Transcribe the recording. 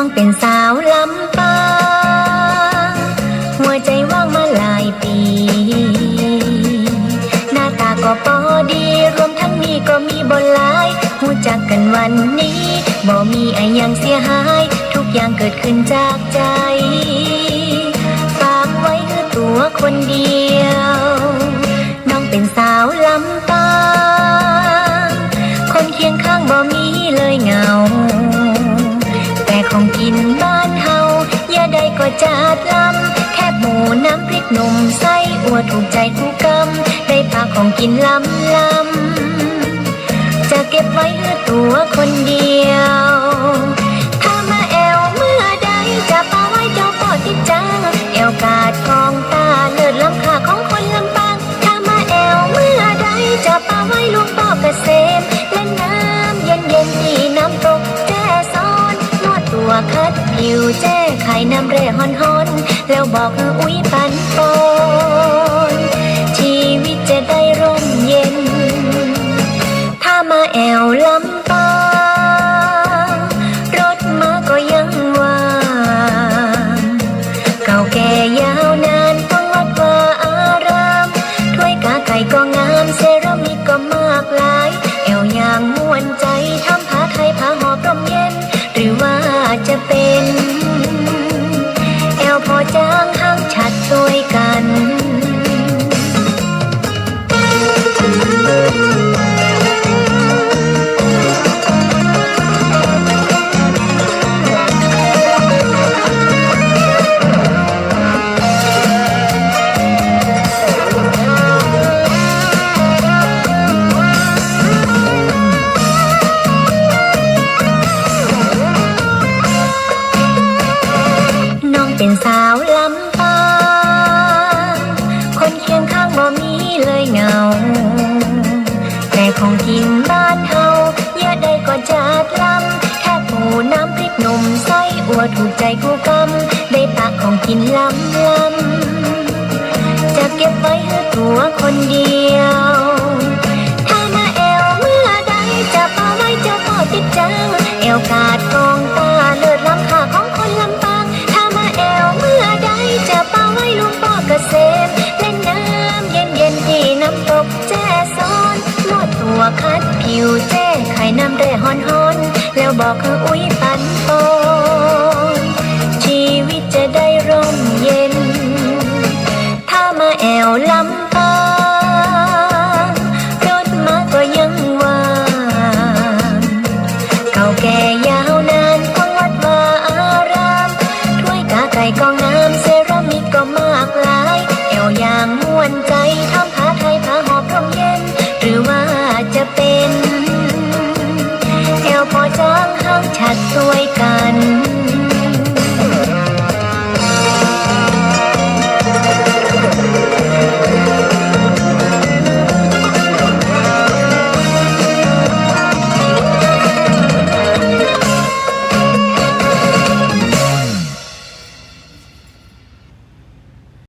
้องเป็นสาวลำปางหัวใจว่างมาหลายปี หน้าตาก็พอดี รวมทั้งมีก็มีบนหลายหูจักกันวันนี้บ่มีไอยังเสียหาย ทุกอย่างเกิดขึ้นจากใจฝากไว้คือตัวคนเดียว น้องเป็นสาวลำปางคนเคียงข้างบ่มีเลยไง นมไส้อัวถูกใจทุกกำได้พาของกินลำลำจะเก็บไว้เพื่อตัวคนเดียว อกคัดผิวแจ้ไข่น้ำเร่ฮอนฮอนแล้วบอกเอออุ้ยปันโป ส้อัวถูกใจกูกำได้ตักของกินลำลำจะเก็บไว้ให้ตัวคนเดียว ถ้ามาแอวเมื่อใดจะปาไว้เจ้าพ่อติดจังแอวกาดกองตาเลิศล้ำค่าของคนลำปาง ถ้ามาแอวเมื่อใดจะปาไว้ลุงพ่อเกษมเล่นน้ำเย็นเย็นๆที่น้ำตกแจ้ซ้อนนวดตัวคัดผิวแจ้ไข่น้ำเร่ฮอนฮอนแล้วบอกคืออุ้ยปันโต eo lắm ta, đôi mắt có dân hoàng cầu kè gian